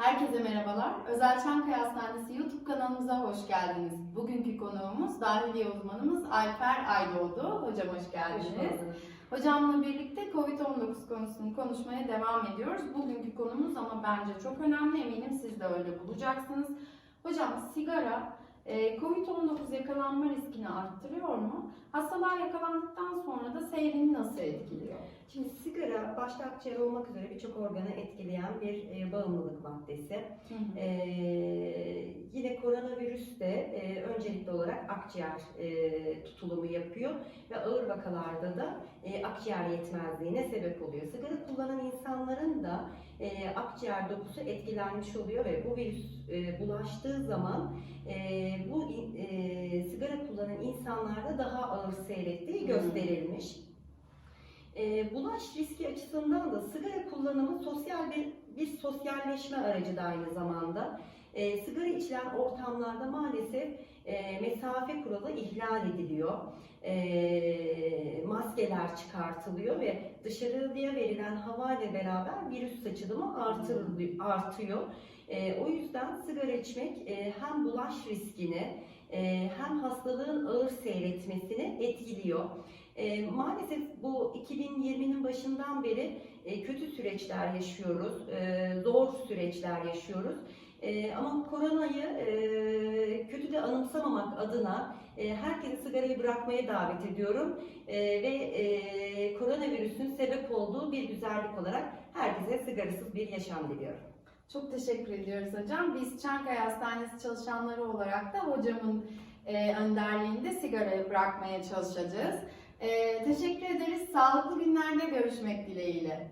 Herkese merhabalar. Özel Çankaya Hastanesi YouTube kanalımıza hoş geldiniz. Bugünkü konuğumuz dahiliye uzmanımız Alper Aydoğdu. Hocam hoş geldiniz. Hocamla birlikte COVID-19 konusunu konuşmaya devam ediyoruz. Bugünkü konumuz ama bence çok önemli. Eminim siz de öyle bulacaksınız. Hocam sigara e, COVID-19 yakalanma riskini arttırıyor mu? Hastalar yakalandıktan sonra da seyrini nasıl etkiliyor? Şimdi başta akciğer olmak üzere birçok organı etkileyen bir e, bağımlılık maddesi. Hı hı. E, yine koronavirüs de e, öncelikli olarak akciğer e, tutulumu yapıyor ve ağır vakalarda da e, akciğer yetmezliğine sebep oluyor. Sigara kullanan insanların da e, akciğer dokusu etkilenmiş oluyor ve bu virüs e, bulaştığı zaman e, bu e, sigara kullanan insanlarda daha ağır seyrettiği Hı. gösterilmiş. E, bulaş riski açısından da sigara kullanımı sosyal bir bir sosyalleşme aracı da aynı zamanda. E, sigara içilen ortamlarda maalesef e, mesafe kuralı ihlal ediliyor. E, maskeler çıkartılıyor ve dışarıya verilen hava ile beraber virüs saçılımı artırılıyor, artıyor. E, o yüzden sigara içmek e, hem bulaş riskini e, hem hastalığın ağır seyretmesini etkiliyor. E, maalesef bu 2020'nin başından beri e, kötü süreçler yaşıyoruz, e, zor süreçler yaşıyoruz. E, ama koronayı e, kötü de anımsamamak adına e, herkesi sigarayı bırakmaya davet ediyorum E, ve e, koronavirüsün sebep olduğu bir güzellik olarak herkese sigarasız bir yaşam diliyorum. Çok teşekkür ediyoruz hocam. Biz Çankaya Hastanesi çalışanları olarak da hocamın e, önderliğinde sigarayı bırakmaya çalışacağız. E, teşekkür ederiz. Sağlıklı günlerde görüşmek dileğiyle.